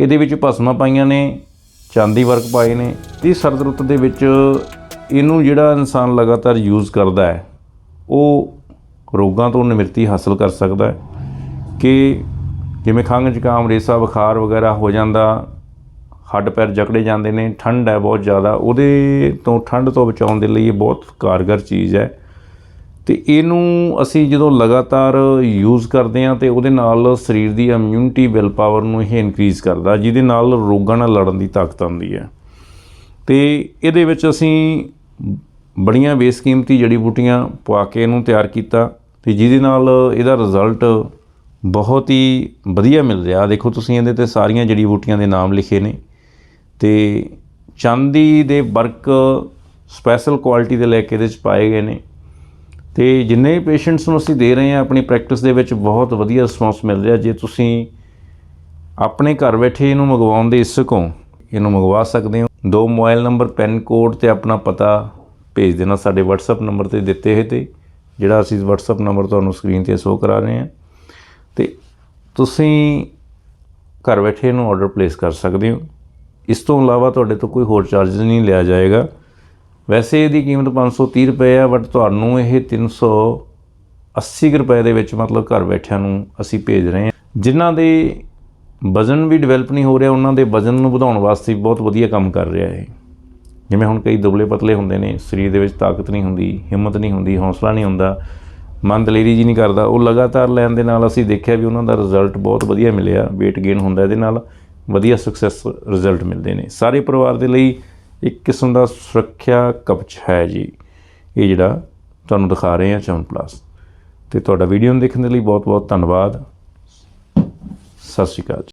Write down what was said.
ਇਹਦੇ ਵਿੱਚ ਭਸਮਾਂ ਪਾਈਆਂ ਨੇ, ਚਾਂਦੀ ਵਰਕ ਪਾਏ ਨੇ ਤੇ ਸਰਦ ਰੁੱਤ ਦੇ ਵਿੱਚ ਇਹਨੂੰ ਜਿਹੜਾ ਇਨਸਾਨ ਲਗਾਤਾਰ ਯੂਜ਼ ਕਰਦਾ ਹੈ, ਉਹ ਰੋਗਾਂ ਤੋਂ ਨਿਵਰਤੀ ਹਾਸਲ ਕਰ ਸਕਦਾ ਹੈ ਕਿ ਜਿਵੇਂ ਖੰਘ ਜ਼ੁਕਾਮ, ਰੇਸਾ, ਬੁਖਾਰ ਵਗੈਰਾ ਹੋ ਜਾਂਦਾ, ਹੱਡ ਪੈਰ ਜਕੜੇ ਜਾਂਦੇ ਨੇ, ਠੰਡ ਹੈ ਬਹੁਤ ਜ਼ਿਆਦਾ, ਉਹਦੇ ਤੋਂ ਠੰਡ ਤੋਂ ਬਚਾਉਣ ਦੇ ਲਈ ਇਹ ਬਹੁਤ ਕਾਰਗਰ ਚੀਜ਼ ਹੈ। ਤੇ ਇਹਨੂੰ ਅਸੀਂ ਜਦੋਂ ਲਗਾਤਾਰ ਯੂਜ਼ ਕਰਦੇ ਹਾਂ ਤੇ ਉਹਦੇ ਨਾਲ ਸਰੀਰ ਦੀ ਇਮਿਊਨਿਟੀ ਵਿਲ ਪਾਵਰ ਨੂੰ ਇਹ ਇਨਕਰੀਜ਼ ਕਰਦਾ, ਜਿਹਦੇ ਨਾਲ ਰੋਗਾਂ ਨਾਲ ਲੜਨ ਦੀ ਤਾਕਤ ਆਉਂਦੀ ਹੈ। ਤੇ ਇਹਦੇ ਵਿੱਚ ਅਸੀਂ ਬੜੀਆਂ ਬੇਸਕੀਮਤੀ ਜੜੀ ਬੂਟੀਆਂ ਪਵਾ ਕੇ ਇਹਨੂੰ ਤਿਆਰ ਕੀਤਾ ਤੇ ਜਿਹਦੇ ਨਾਲ ਇਹਦਾ ਰਿਜ਼ਲਟ ਬਹੁਤ ਹੀ ਵਧੀਆ ਮਿਲ ਰਿਹਾ। ਦੇਖੋ ਤੁਸੀਂ ਇਹਦੇ ਤੇ ਸਾਰੀਆਂ ਜੜੀ ਬੂਟੀਆਂ ਦੇ ਨਾਮ ਲਿਖੇ ਨੇ ਤੇ ਚਾਂਦੀ ਦੇ ਵਰਕ ਸਪੈਸ਼ਲ ਕੁਆਲਿਟੀ ਦੇ ਲੈ ਕੇ ਇਹਦੇ ਚ ਪਾਏ ਗਏ ਨੇ। ਤੇ ਜਿੰਨੇ ਪੇਸ਼ੈਂਟਸ ਨੂੰ ਅਸੀਂ ਦੇ ਰਹੇ ਹਾਂ, ਆਪਣੀ ਪ੍ਰੈਕਟਿਸ ਦੇ ਵਿੱਚ ਬਹੁਤ ਵਧੀਆ ਰਿਸਪੌਂਸ ਮਿਲ ਰਿਹਾ। ਜੇ ਤੁਸੀਂ ਆਪਣੇ ਘਰ ਬੈਠੇ ਇਹਨੂੰ ਮੰਗਵਾਉਣ ਦੇ ਇच्छੁਕ ਹੋ ਇਹਨੂੰ ਮੰਗਵਾ ਸਕਦੇ ਹੋ। ਦੋ ਮੋਬਾਈਲ ਨੰਬਰ, ਪੈਨ ਕੋਡ ਤੇ ਆਪਣਾ ਪਤਾ ਭੇਜ ਦੇਣਾ ਸਾਡੇ WhatsApp ਨੰਬਰ ਤੇ ਦਿੱਤੇ ਹੋਏ ਤੇ, ਜਿਹੜਾ ਅਸੀਂ WhatsApp ਨੰਬਰ ਤੁਹਾਨੂੰ ਸਕਰੀਨ ਤੇ ਸ਼ੋ ਕਰਾ ਰਹੇ ਹਾਂ। ਤੇ ਤੁਸੀਂ ਘਰ ਬੈਠੇ ਇਹਨੂੰ ਆਰਡਰ ਪਲੇਸ ਕਰ ਸਕਦੇ ਹੋ। ਇਸ ਤੋਂ ਇਲਾਵਾ ਤੁਹਾਡੇ ਤੋਂ ਕੋਈ ਹੋਰ ਚਾਰਜ ਨਹੀਂ ਲਿਆ ਜਾਏਗਾ। ਵੈਸੇ ਇਹਦੀ ਕੀਮਤ 530 ਰੁਪਏ ਆ ਬਟ ਤੁਹਾਨੂੰ ਇਹ 380 ਕੁ ਰੁਪਏ ਦੇ ਵਿੱਚ ਮਤਲਬ ਘਰ ਬੈਠਿਆਂ ਨੂੰ ਅਸੀਂ ਭੇਜ ਰਹੇ ਹਾਂ। ਜਿਨ੍ਹਾਂ ਦੇ ਵਜ਼ਨ ਵੀ ਡਿਵੈਲਪ ਨਹੀਂ ਹੋ ਰਿਹਾ, ਉਹਨਾਂ ਦੇ ਵਜ਼ਨ ਨੂੰ ਵਧਾਉਣ ਵਾਸਤੇ ਬਹੁਤ ਵਧੀਆ ਕੰਮ ਕਰ ਰਿਹਾ ਹੈ ਜਿਵੇਂ ਹੁਣ ਕਈ ਦੁਬਲੇ ਪਤਲੇ ਹੁੰਦੇ ਨੇ, ਸਰੀਰ ਦੇ ਵਿੱਚ ਤਾਕਤ ਨਹੀਂ ਹੁੰਦੀ, ਹਿੰਮਤ ਨਹੀਂ ਹੁੰਦੀ, ਹੌਸਲਾ ਨਹੀਂ ਹੁੰਦਾ, ਮਨ ਦਲੇਰੀ ਜੀ ਨਹੀਂ ਕਰਦਾ, ਉਹ ਲਗਾਤਾਰ ਲੈਣ ਦੇ ਨਾਲ ਅਸੀਂ ਦੇਖਿਆ ਵੀ ਉਹਨਾਂ ਦਾ ਰਿਜ਼ਲਟ ਬਹੁਤ ਵਧੀਆ ਮਿਲਿਆ, weight gain ਹੁੰਦਾ ਇਹਦੇ ਨਾਲ, ਵਧੀਆ ਸਕਸੈਸ ਰਿਜ਼ਲਟ ਮਿਲਦੇ ਨੇ। ਸਾਰੇ ਪਰਿਵਾਰ ਦੇ ਲਈ ਇੱਕ ਕਿਸਮ ਦਾ ਸੁਰੱਖਿਆ ਕਵਚ ਹੈ ਜੀ। ਇਹ ਜਿਹੜਾ ਤੁਹਾਨੂੰ ਦਿਖਾ ਰਹੇ ਹਾਂ ਚੌਨ ਪਲੱਸ। ਤੇ ਤੁਹਾਡਾ ਵੀਡੀਓ ਨੂੰ ਦੇਖਣ ਦੇ ਲਈ ਬਹੁਤ ਬਹੁਤ ਧੰਨਵਾਦ। ਸਤਿ ਸ਼੍ਰੀ ਅਕਾਲ ਜੀ।